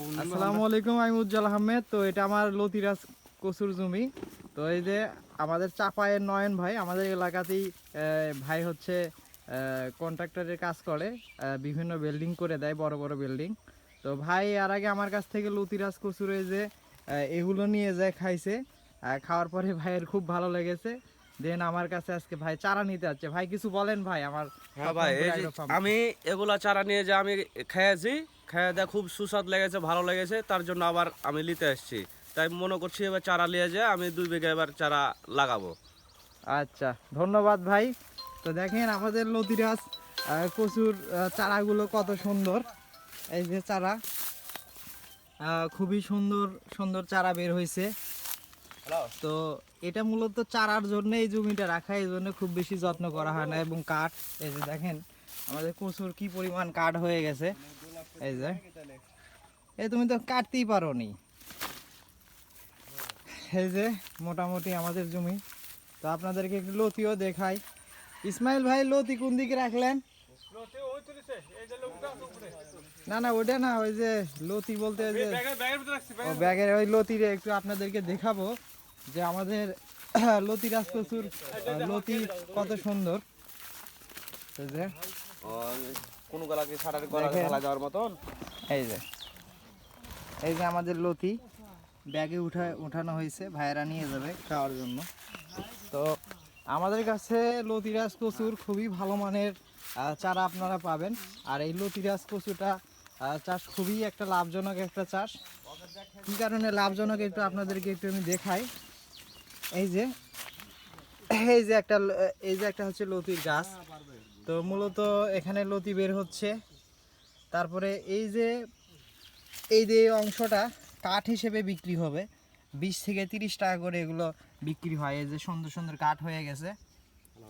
আসসালামু আলাইকুম আমি উজ্জ্বল আহমেদ। তো এটা আমার লতিরাজ কচুর জমি। তো এই যে আমাদের চাপায়ের নয়ন ভাই আমাদের এলাকাতেই ভাই হচ্ছে কন্ট্রাক্টরের কাজ করে বিভিন্ন বিল্ডিং করে দেয় বড় বড় বিল্ডিং। তো ভাই আর আগে আমার কাছ থেকে লতিরাজ কচুর এই যে এগুলো নিয়ে যায় খাইছে খাওয়ার পরে ভাইয়ের খুব ভালো লেগেছে। দেন আমার কাছে আজকে ভাই চারা নিতে যাচ্ছে ভাই কিছু বলেন ভাই আমার হ্যাঁ ভাই আমি এগুলা চারা নিয়ে যে আমি খেয়েছি খেয়ে দেয় খুব সুস্বাদ লেগেছে ভালো লেগেছে তার জন্য আবার আমি নিতে এসেছি তাই মনে করছি এবার চারা নিয়ে যে আমি দুই বিঘা এবার চারা লাগাবো। আচ্ছা ধন্যবাদ ভাই। তো দেখেন আমাদের লতিরাজ কচুর আহ, চারাগুলো কত সুন্দর। এই যে চারা খুবই সুন্দর সুন্দর চারা বের হয়েছে তো এটা মূলত চারার জন্য এই জমিটা রাখা এই জন্য খুব বেশি যত্ন করা হয় না। এবং কাঠ এই যে দেখেন আমাদের কচুর কি পরিমাণ কাঠ হয়ে গেছে। এই যে এই তুমি তো কাটতেই পারো নি এই যে মোটামুটি আমাদের জমি। তো আপনাদেরকে একটু লতিও দেখাই। ইসমাইল ভাই লতি কোন দিকে রাখলেন? না না ওটা না ওই যে লতি বলতে ব্যাগের ওই লতিরে একটু আপনাদেরকে দেখাবো। যে আমাদের লতি রাজ কচুর লতি কত সুন্দর। এই যে। কোন গলা কি ছাড়ার গলা। ফেলা যাওয়ার মতন। এই যে। এই যে আমাদের লতি ব্যাগে উঠা উঠানো হয়েছে ভাইয়েরা নিয়ে যাবে খাওয়ার জন্য। তো আমাদের কাছে লতিরাজ কচুর খুবই ভালো মানের চারা আপনারা পাবেন। আর এই লতিরাজ কচুটা চাষ খুবই একটা লাভজনক একটা চাষ। কী কারণে লাভজনক একটু আপনাদেরকে একটু আমি দেখাই। এই যে এই যে একটা, এই যে একটা হচ্ছে লতির গাছ। তো মূলত এখানে লতি বের হচ্ছে। তারপরে এই যে এই যে অংশটা কাঠ হিসেবে বিক্রি হবে। বিশ থেকে তিরিশ টাকা করে এগুলো বিক্রি হয়। এই যে সুন্দর সুন্দর কাঠ হয়ে গেছে।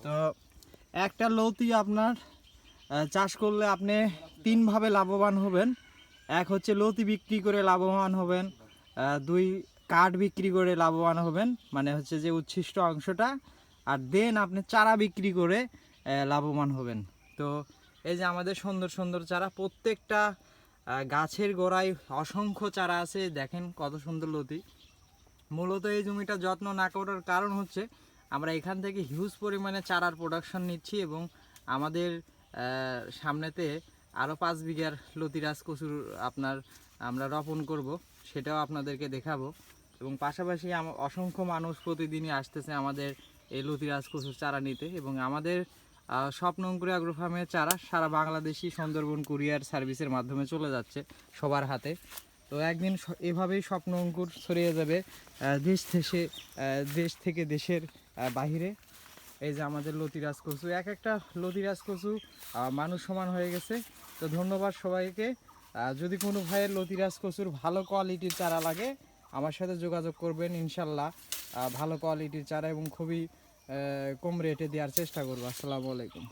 তো একটা লতি আপনার চাষ করলে আপনি তিনভাবে লাভবান হবেন। এক হচ্ছে লতি বিক্রি করে লাভবান হবেন। দুই কাঠ বিক্রি করে লাভবান হবেন মানে হচ্ছে যে উচ্ছিষ্ট অংশটা, আর দেন আপনি চারা বিক্রি করে লাভবান হবেন। তো এই যে আমাদের সুন্দর সুন্দর চারা, প্রত্যেকটা গাছের গোড়ায় অসংখ্য চারা আছে, দেখেন কত সুন্দর লতি। মূলত এই জমিটা যত্ন না করার কারণ হচ্ছে, আমরা এখান থেকে হিউজ পরিমাণে চারার প্রোডাকশন নিচ্ছি এবং আমাদের সামনেতে আরও পাঁচ বিঘার লতিরাজ কচুর আপনার আমরা রোপণ করব, সেটাও আপনাদেরকে দেখাবো। এবং পাশাপাশি অসংখ্য মানুষ প্রতিদিনই আসতেছে আমাদের এই লতিরাজ কচুর চারা নিতে এবং আমাদের আহ, স্বপ্ন অঙ্কুরে আগ্রো ফার্মের চারা সারা বাংলাদেশি সুন্দরবন কুরিয়ার সার্ভিসের মাধ্যমে চলে যাচ্ছে সবার হাতে। তো একদিন এভাবেই স্বপ্ন অঙ্কুর ছড়িয়ে যাবে দেশ থেকে দেশ থেকে দেশের বাহিরে। এই যে আমাদের লতিরাজ কচু এক একটা লতিরাজ কচু মানুষ সমান হয়ে গেছে। তো ধন্যবাদ সবাইকে। যদি কোনো ভাইয়ের লতিরাজ কচুর ভালো কোয়ালিটির চারা লাগে আমার সাথে যোগাযোগ করবেন, ইনশাল্লাহ ভালো কোয়ালিটির চারা এবং খুবই কম রেটে দেওয়ার চেষ্টা করব। আসসালামু আলাইকুম।